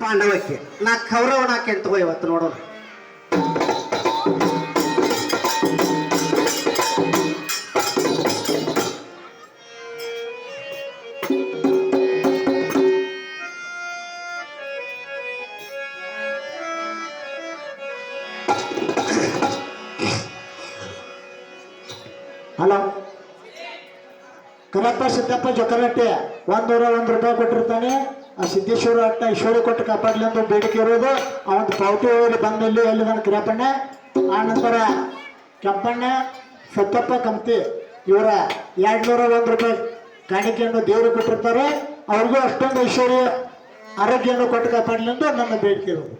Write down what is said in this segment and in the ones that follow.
ಪಾಂಡವಕ್ಕೆ. ನಾ ಕೌರವನ ತಗೋ ಇವತ್ತು ನೋಡೋಣ. ಹಲೋ. ಕರಪ್ಪ ಸಿದ್ದಪ್ಪ ಜೊತೆ ಒಂದ್ ನೂರ ಒಂದ್ ರೂಪಾಯಿ ಕೊಟ್ಟಿರ್ತಾನೆ. ಆ ಸಿದ್ದೇಶ್ವರ ಅಟ್ಟ ಈಶ್ವರ ಕೊಟ್ಟು ಕಾಪಾಡ್ಲಿ ಅಂತ ಬೇಡಿಕೆ ಇರೋದು. ಅವತ್ತು ಪಾವತಿ ಹೋಗಿ ಬಂದಲ್ಲಿ ನನ್ನ ಕಿರಪ್ಪಣ್ಣ, ಆ ನಂತರ ಕೆಂಪಣ್ಣ, ಸತ್ತಪ್ಪ ಕಂಪ್ತಿ, ಇವರ ಎರಡು ನೂರ ಒಂದ್ ರೂಪಾಯಿ ಕಾಣಿಕೆಯನ್ನು ದೇವರು ಕೊಟ್ಟಿರ್ತಾರೆ. ಅವ್ರಿಗೂ ಅಷ್ಟೊಂದು ಐಶ್ವರ್ಯ, ಆರೋಗ್ಯವನ್ನು ಕೊಟ್ಟು ಕಾಪಾಡಲಿ ಅಂತ ನನ್ನ ಬೇಡಿಕೆ ಇರೋದು.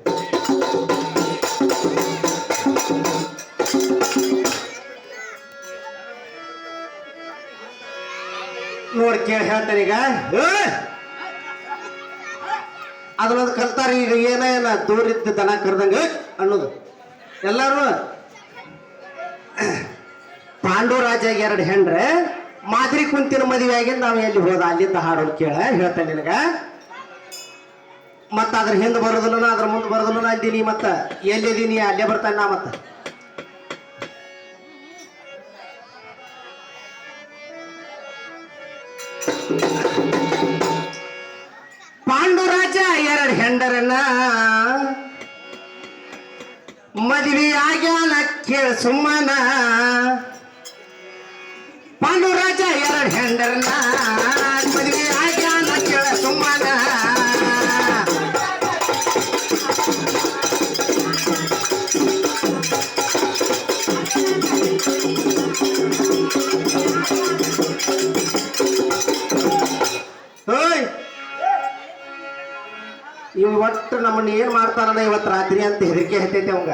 ನೋಡಿ ಕೇಳಿ ಹೇಳ್ತಾರೆ ಈಗ! ಅದನ್ನೊಂದು ಕಲ್ತಾರ, ಈಗ ಏನ ಏನ ದೂರಿದ್ದ ದನ ಕರೆದಂಗೆ ಅನ್ನೋದು. ಎಲ್ಲಾರು, ಪಾಂಡುರಾಜ ಎರಡು ಹೆಂಡ್ರೆ, ಮಾದರಿ ಕುಂತಿನ ಮದುವೆ ಆಗಿಂದ ನಾವು ಎಲ್ಲಿ ಹೋದ? ಅಲ್ಲಿಂದ ಹಾಡೋದು ಕೇಳ, ಹೇಳ್ತೇನೆ ನಿನಗ. ಮತ್ತ ಅದ್ರ ಹಿಂದೆ ಬರೋದನ್ನ, ಅದ್ರ ಮುಂದೆ ಬರೋದನ್ನ ಅಂದೀನಿ ಮತ್ತ? ಎಲ್ಲಿದೀನಿ ಅಲ್ಲೇ ಬರ್ತಾನೆ ನಾ ಮತ್ತ. ಪಾಂಡುರಾಜ ಹೆಂಡರನ್ನ ಮದುವೆ ಆಗ್ಯಾನ ಕೇಳ ಸುಮ್ಮನ. ಪಾಂಡುರಾಜ ಎರಡು ಹೆಂಡರ್ನ ಮದುವೆ ಇವ್ ಒಟ್ಟು ನಮ್ಮನ್ನ ಏನ್ ಮಾಡ್ತಾರಲ್ಲ ಇವತ್ತು ರಾತ್ರಿ ಅಂತ ಹೆದರಿಕೆ ಹತ್ತೈತೆ ಅವಂಗ.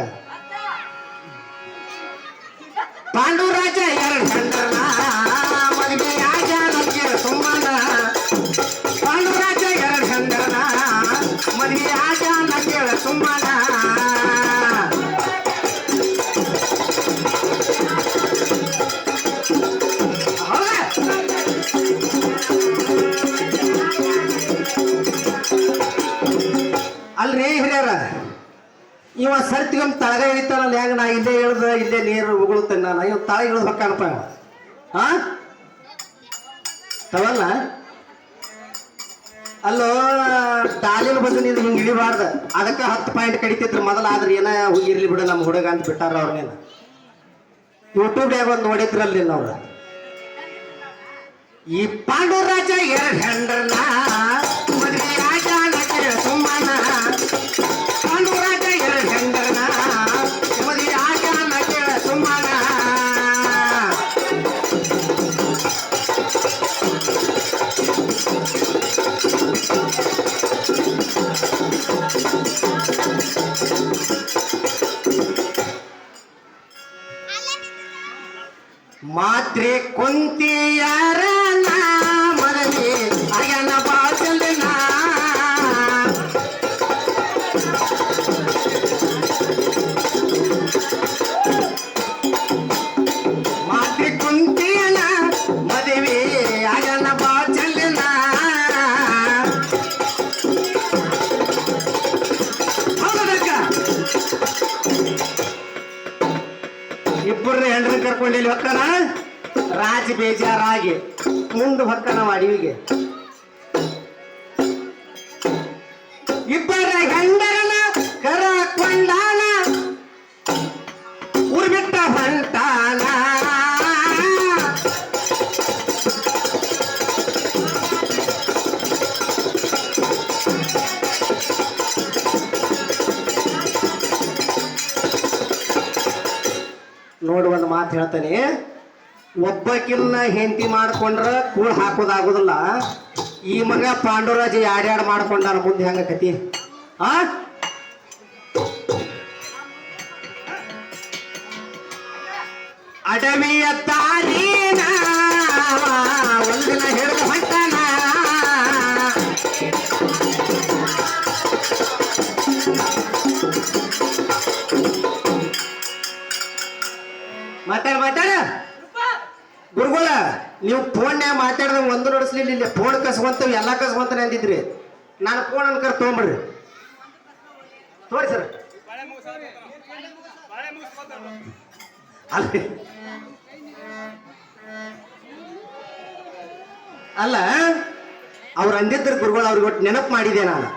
ಅಲ್ರಿ ಹಿರಿಯರ? ಇವ ಸರ್ತಿಗೊಂದು ತಳಗ ಇಳಿತಾನಲ್ಲ ಹೇಗೆ ನಾ ಇಲ್ಲೇ ಇಳ್ದ, ಇಲ್ಲೇ ನೀರು ಉಗುಳುತ್ತೆ ನಾನು? ಇವ್ ತಳ ಇಳಿದು ಹೊಕ್ಕಾನಪ್ಪ ಹಾಂ ತವಲ್ಲ ಅಲ್ಲೋ ಟಾಲಿನ ಬಂದು ನೀನು ಹಿಂಗೆ ಇಳಿಬಾರ್ದ. ಅದಕ್ಕೆ ಹತ್ತು ಪಾಯಿಂಟ್ ಕಡಿತಿದ್ರು ಮೊದಲ, ಆದ್ರೆ ಏನ ಇರ್ಲಿ ಬಿಡು ನಮ್ಮ ಹುಡುಗ ಅಂತ ಬಿಟ್ಟಾರ ಅವ್ರನ್ನೇನ ಯೂಟ್ಯೂಬ್ನ್ಯಾಗ ಒಂದು ನೋಡಿದ್ರಲ್ಲಿ ನಾವು. ಈ ಪಾಂಡುರಾಜ ಎರಡು ಹೆಂಡ್ರನ್ನ ಮಾತ್ರೆ ಕುಂತಿಯಾರ ಮರಳಿ ಇಲ್ಲಿ ಹೊಕ್ಕನ ರಾಜ ಬೇಜಾರಾಗಿ ಮುಂದೆ ಹೊಕ್ಕನ ಅಡವಿಗೆ ಇಬ್ಬರ ಹೆಂಡರನ ನೋಡು ಒಂದು ಮಾತು ಹೇಳ್ತಾನೆ. ಒಬ್ಬಕಿನ್ನ ಹೆಂಡತಿ ಮಾಡ್ಕೊಂಡ್ರ ಕೂಳ್ ಹಾಕೋದಾಗುದಿಲ್ಲ. ಈ ಮಗ ಪಾಂಡುರಾಜ ಯಾಡ್ಯಾಡ್ ಮಾಡ್ಕೊಂಡಾರ ಮುಂದೆ ಹೆಂಗ ಕತಿ? ಆ? ಅಡವಿಯ ದಾರಿನ ಒಂದಿನ ಹಿಡಿದು ಹೊಂಟಾನ ಮಾತಾಡ ಮಾತಾಡ. ಗುರುಗಳ, ನೀವು ಫೋನ್ಯಾಗ ಮಾತಾಡ್ದ ಒಂದು ನೋಡಿಸ್ಲಿಲ್ಲ ಇಲ್ಲಿ. ಫೋನ್ ಕಸ್ಕೊಂತ ಎಲ್ಲ ಕಸ್ಕೊಂತಾನೆ ಅಂದಿದ್ರಿ. ನಾನು ಫೋನ್ ಅನ್ಕರ್ ತೊಗೊಂಬಿಡ್ರಿ ತೋರಿ ಸರ್. ಅಲ್ಲ ಅಲ್ಲ, ಅವ್ರು ಅಂದಿದ್ರು ಗುರುಗಳು ಅವ್ರಿಗೆ ಒಟ್ಟು ನೆನಪು ಮಾಡಿದೆ ನಾನು.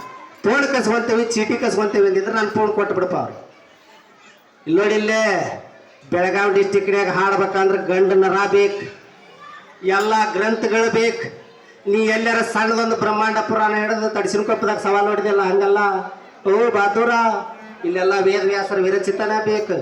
ಫೋನ್ ಕಸ್ಕೊಂತೇವಿ, ಚೀಟಿ ಕಸ್ಕೊಂತೇವಿ ಅಂದಿದ್ರೆ ನಾನು ಫೋನ್ ಕೊಟ್ಟು ಬಿಡಪ್ಪ ಅವ್ರು ಇಲ್ಲಿ ನೋಡಿ ಇಲ್ಲೇ. ಬೆಳಗಾವಿ ಡಿಸ್ಟಿಕ್ನ್ಯಾಗ ಹಾಡ್ಬೇಕಂದ್ರೆ ಗಂಡ ನರ ಬೇಕು, ಎಲ್ಲ ಗ್ರಂಥಗಳು ಬೇಕು. ನೀ ಎಲ್ಲರ ಸಣ್ಣದೊಂದು ಬ್ರಹ್ಮಾಂಡ ಪುರಾಣ ಹಿಡಿದು ತಡಿಸಿನ ಕೊಪ್ಪದಾಗ ಸವಾಲು ನೋಡಿದೆಲ್ಲ ಹಂಗಲ್ಲ? ಓ ಬಾತೂರ, ಇಲ್ಲೆಲ್ಲ ವೇದ ವ್ಯಾಸರ ವಿರಚಿತನ ಬೇಕು.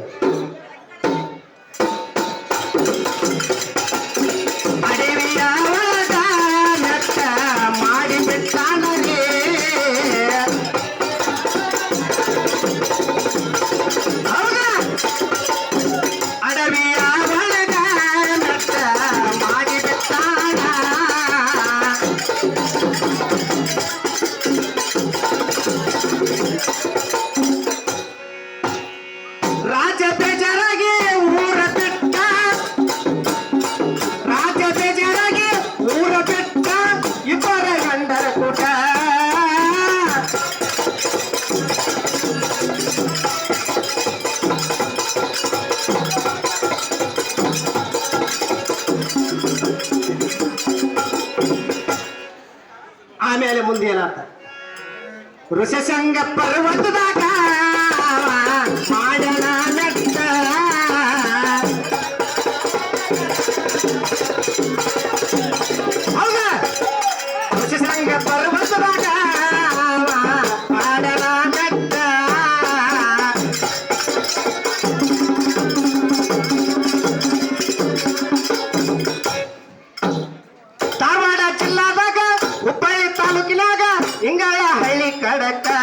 ಋಷಸಂಗ ಪರ್ವತದಾಗ ಮಾಡಣ நடத்த